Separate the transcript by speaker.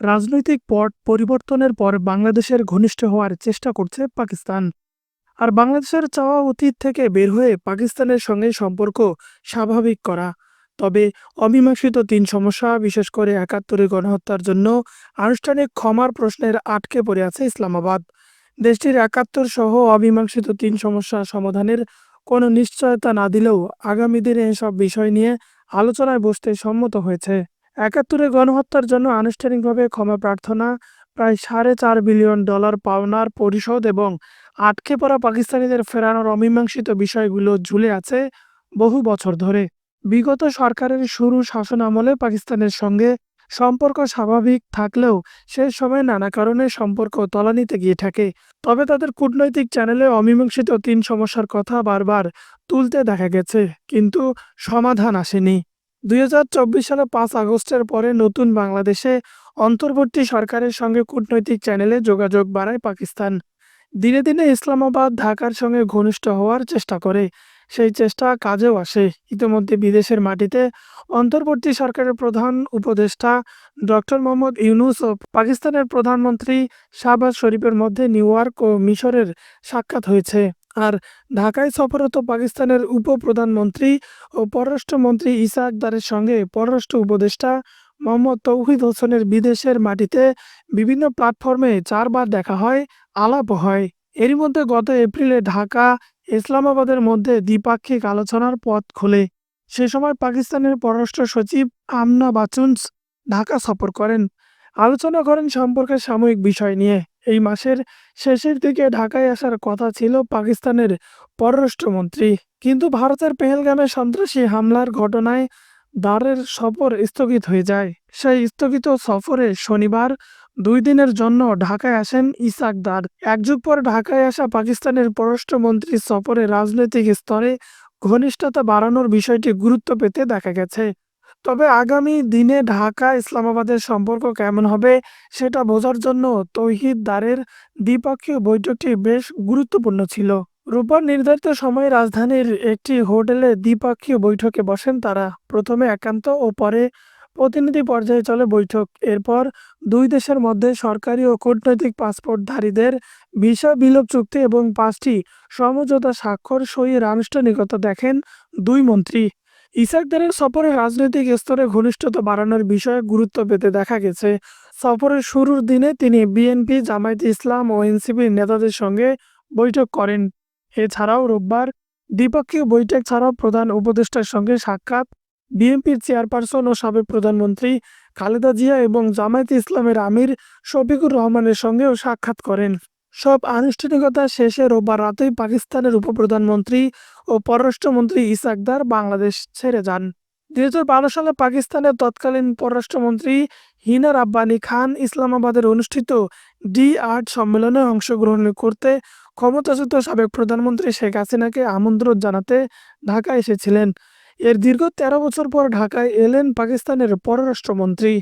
Speaker 1: রাজনৈতিক পট পরিবর্তনের পর বাংলাদেশের ঘনিষ্ঠ হওয়ার চেষ্টা করছে পাকিস্তান। আর বাংলাদেশের চাওয়া অতীত থেকে বের হয়ে পাকিস্তানের সঙ্গে সম্পর্ক স্বাভাবিক করা। তবে অমীমাংসিত তিন সমস্যা, বিশেষ করে একাত্তরের গণহত্যার জন্য আনুষ্ঠানিক ক্ষমার প্রশ্নের আটকে পড়ে আছে ইসলামাবাদ। দেশটির একাত্তর সহ অমীমাংসিত তিন সমস্যা সমাধানের কোনো নিশ্চয়তা না দিলেও আগামী দিনে এসব বিষয় নিয়ে আলোচনায় বসতে সম্মত হয়েছে। একাত্তরে গণহত্যার জন্য আনুষ্ঠানিকভাবে ক্ষমা প্রার্থনা, প্রায় সাড়ে চার বিলিয়ন ডলার পাওনার পরিশোধ এবং আটকে পড়া পাকিস্তানিদের ফেরানোর অমীমাংসিত বিষয়গুলো ঝুলে আছে বহু বছর ধরে। বিগত সরকারের শুরু শাসন আমলে পাকিস্তানের সঙ্গে সম্পর্ক স্বাভাবিক থাকলেও সে সময় নানা কারণে সম্পর্ক তলানিতে গিয়ে থাকে। তবে তাদের কূটনৈতিক চ্যানেলে অমীমাংসিত তিন সমস্যার কথা বারবার তুলতে দেখা গেছে, কিন্তু সমাধান আসেনি। দুই সালে পাঁচ আগস্টের পরে নতুন বাংলাদেশে অন্তর্বর্তী সরকারের সঙ্গে কূটনৈতিক চ্যানেলে যোগাযোগ বাড়ায় পাকিস্তান। দিনে দিনে ইসলামাবাদ, ঢাকার সঙ্গে ঘনিষ্ঠ হওয়ার চেষ্টা করে, সেই চেষ্টা কাজেও আসে। ইতিমধ্যে বিদেশের মাটিতে অন্তর্বর্তী সরকারের প্রধান উপদেষ্টা ডক্টর মোহাম্মদ ইউনুস ও পাকিস্তানের প্রধানমন্ত্রী শাহবাজ শরীফের মধ্যে নিউ ইয়র্ক ও মিশরের সাক্ষাৎ হয়েছে। আর ঢাকায় সফররত পাকিস্তানের উপপ্রধানমন্ত্রী ও পররাষ্ট্রমন্ত্রী ইসা আকদারের সঙ্গে পররাষ্ট্র উপদেষ্টা মোহাম্মদ তৌহিদ হোসেনের বিদেশের মাটিতে বিভিন্ন প্ল্যাটফর্মে চারবার দেখা হয় আলাপ হয়। এরই মধ্যে গত এপ্রিলে ঢাকা ইসলামাবাদের মধ্যে দ্বিপাক্ষিক আলোচনার পথ খোলে। সে সময় পাকিস্তানের পররাষ্ট্র সচিব আমনা বাচুন্স ঢাকা সফর করেন। আলোচনা করেন সম্পর্কের সাময়িক বিষয় নিয়ে। এই মাসের শেষের দিকে ঢাকায় আসার কথা ছিল পাকিস্তানের পররাষ্ট্রমন্ত্রী কিন্তু ভারতের পেহেলগামে সন্ত্রাসী হামলার ঘটনায় দারের সফর স্থগিত হয়ে যায়। সেই স্থগিত সফরে শনিবার দুই দিনের জন্য ঢাকায় আসেন ইসাক দার এক যুগ পর ঢাকায় আসা পাকিস্তানের পররাষ্ট্রমন্ত্রীর সফরে রাজনৈতিক স্তরে ঘনিষ্ঠতা বাড়ানোর বিষয়টি গুরুত্ব পেতে দেখা গেছে। তবে আগামী দিনে ঢাকা ইসলামাবাদের সম্পর্ক কেমন হবে সেটা বোঝার জন্য তৌহিদ দ্বারের দ্বিপক্ষীয় বৈঠকটি বেশ গুরুত্বপূর্ণ ছিল। রোববার নির্ধারিত সময়ে রাজধানীর একটি হোটেলে দ্বিপক্ষীয় বৈঠকে বসেন তারা। প্রথমে একান্ত ও পরে প্রতিনিধি পর্যায়ে চলে বৈঠক। এরপর দুই দেশের মধ্যে সরকারি ও কূটনৈতিক পাসপোর্টধারীদের ভিসা, বিলোপ চুক্তি এবং পাঁচটি সমঝোতা স্বাক্ষর সইয়ের আনুষ্ঠানিকতা দেখেন দুই মন্ত্রী। ইসাকদারের সফরে রাজনৈতিক স্তরে ঘনিষ্ঠতা বাড়ানোর বিষয়ে গুরুত্ব পেতে দেখা গেছে। সফরের শুরুর দিনে তিনি বিএনপি, জামায়াত ইসলাম ও এনসিপির নেতাদের সঙ্গে বৈঠক করেন। এছাড়াও রোববার দ্বিপক্ষীয় বৈঠক ছাড়াও প্রধান উপদেষ্টার সঙ্গে সাক্ষাৎ বিএনপির চেয়ারপারসন ও সাবেক প্রধানমন্ত্রী খালেদা জিয়া এবং জামায়াতে ইসলামের আমির শফিকুর রহমানের সঙ্গেও সাক্ষাৎ করেন। সব আনুষ্ঠানিকতা শেষে রোববার রাতেই পাকিস্তানের উপপ্রধানমন্ত্রী ও পররাষ্ট্রমন্ত্রী ইসাকদার বাংলাদেশ ছেড়ে যান। দুই হাজার বারো সালে পাকিস্তানের তৎকালীন পররাষ্ট্রমন্ত্রী হিনা রাব্বানি খান ইসলামাবাদের অনুষ্ঠিত ডি আর্ট সম্মেলনে অংশগ্রহণ করতে ক্ষমতাচ্যুত সাবেক প্রধানমন্ত্রী শেখ হাসিনাকে আমন্ত্রণ জানাতে ঢাকা এসেছিলেন। এর দীর্ঘ তেরো বছর পর ঢাকায় এলেন পাকিস্তানের পররাষ্ট্রমন্ত্রী।